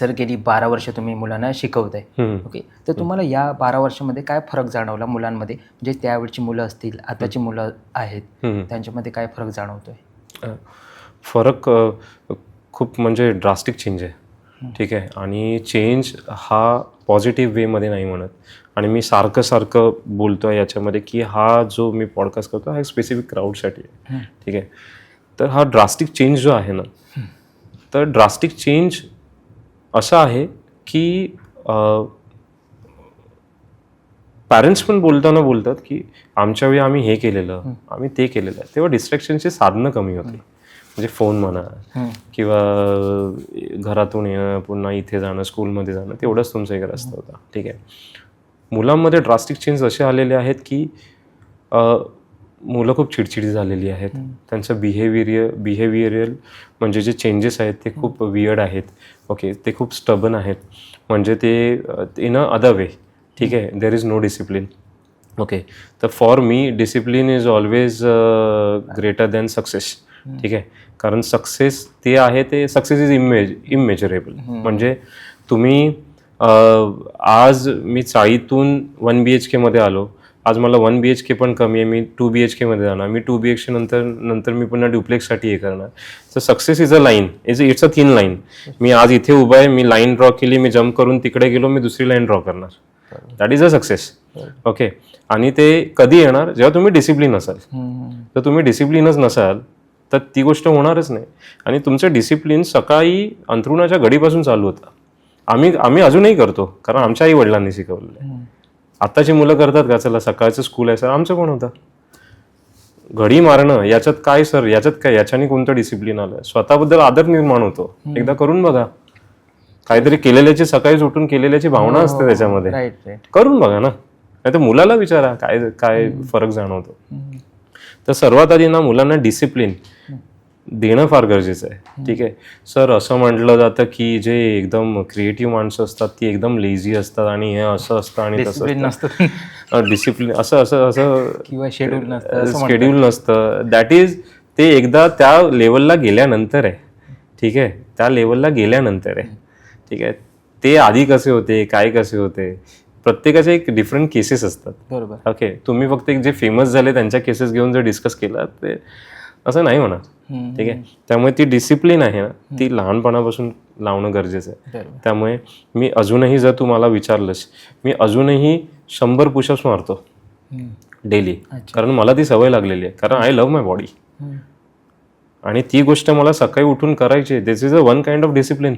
Sir गेली बारा वर्ष तुम्ही मुलांना शिकवताय. ओके? तर तुम्हाला या बारा वर्षामध्ये काय फरक जाणवला मुलांमध्ये? म्हणजे त्यावेळची मुलं असतील आताची मुलं आहेत. त्यांच्यामध्ये काय फरक जाणवतोय? फरक खूप म्हणजे ड्रास्टिक चेंज आहे. ठीक आहे? आणि चेंज हा पॉझिटिव्ह वेमध्ये नाही म्हणत. आणि मी सारखं सारखं बोलतो आहे याच्यामध्ये की हा जो मी पॉडकास्ट करतो हा स्पेसिफिक क्राऊडसाठी आहे. ठीक आहे? तर हा ड्रास्टिक चेंज जो आहे ना तर ड्रास्टिक चेंज असं आहे की पॅरेंट्स पण बोलताना बोलतात की आमच्या वेळी आम्ही हे केलेलं आम्ही ते केलेलं. तेव्हा डिस्ट्रॅक्शनची साधनं कमी होती. म्हणजे फोन म्हणा किंवा घरातून येणं पुन्हा इथे जाणं स्कूलमध्ये जाणं तेवढंच तुमचं एक रस्ता होता. ठीक आहे. मुलांमध्ये ड्रास्टिक चेंज असे आलेले आहेत की मुलं खूप चिडचिडी झालेली आहेत. त्यांचं बिहेवियर बिहेवियरल म्हणजे जे चेंजेस आहेत ते खूप वियर्ड आहेत. ओके ते खूप स्टबन आहेत. म्हणजे ते इन अ अदर वे ठीक आहे? There is no discipline okay तर for me discipline is always greater than success ठीक आहे? कारण सक्सेस ते आहे ते सक्सेस इज इमेज इमेजरेबल म्हणजे तुम्ही अं, आज मी चाळीतून वन बी एच केमध्ये आलो. आज मला वन बी एच के पण कमी आहे मी टू बी एच केमध्ये जाणार. मी टू बी एच के नंतर नंतर मी पुन्हा ड्युप्लेक्ससाठी हे करणार. तर success is a line is it's a thin line मी आज इथे उभा आहे मी लाईन ड्रॉ केली मी जम्प करून तिकडे गेलो मी दुसरी लाईन ड्रॉ करणार. That is a success okay आणि ते कधी येणार? जेव्हा तुम्ही डिसिप्लिन असाल. तर तुम्ही डिसिप्लिनच नसाल तर ती गोष्ट होणारच नाही. आणि तुमचं डिसिप्लिन सकाळी अंथरुणाच्या घडीपासून चालू होतं. आम्ही आम्ही अजूनही करतो कारण आमच्या आई वडिलांनी शिकवलेलं आहे. आत्ताची मुलं करतात का? चला सकाळचं स्कूल आहे सर. आमचं कोण होतं? घडी मारणं याच्यात काय सर? याच्यात काय? याच्याने कोणतं डिसिप्लिन आलं? स्वतःबद्दल आदर निर्माण होतो. एकदा करून बघा. काहीतरी केलेल्याची सकाळीच उठून केलेल्याची भावना असते त्याच्यामध्ये. राईट राईट करून बघा ना. नाही तर मुलाला विचारा काय काय फरक जाणवतो. तर सर्वात आधी ना मुलांना डिसिप्लिन देणं फार गरजेचं आहे. ठीक आहे. सर असं म्हटलं जातं की जे एकदम क्रिएटिव्ह माणसं असतात ती एकदम लेझी असतात आणि हे असं असतं आणि तसं डिसिप्लिन नसतं. डिसिप्लिन असं असं असं किंवा शेड्यूल नसतं शेड्यूल नसतं. दॅट इज ते एकदा त्या लेवलला गेल्यानंतर आहे. ठीक आहे. त्या लेवलला गेल्यानंतर आहे. ठीक आहे. ते आधी कसे होते काय कसे होते? प्रत्येकाचे एक डिफरंट केसेस असतात. बरोबर. ओके तुम्ही फक्त एक जे फेमस झाले त्यांच्या केसेस घेऊन जर डिस्कस केला ते असं नाही होणार. ठीक आहे? त्यामुळे ती डिसिप्लिन आहे ना ती लहानपणापासून लावणं गरजेचं आहे. त्यामुळे मी अजूनही जर तू मला विचारलंस मी अजूनही शंभर पुशअप्स मारतो. डेली. कारण मला ती सवय लागलेली आहे. कारण आय लव्ह माय बॉडी. आणि ती गोष्ट मला सकाळी उठून करायची this is a one kind of discipline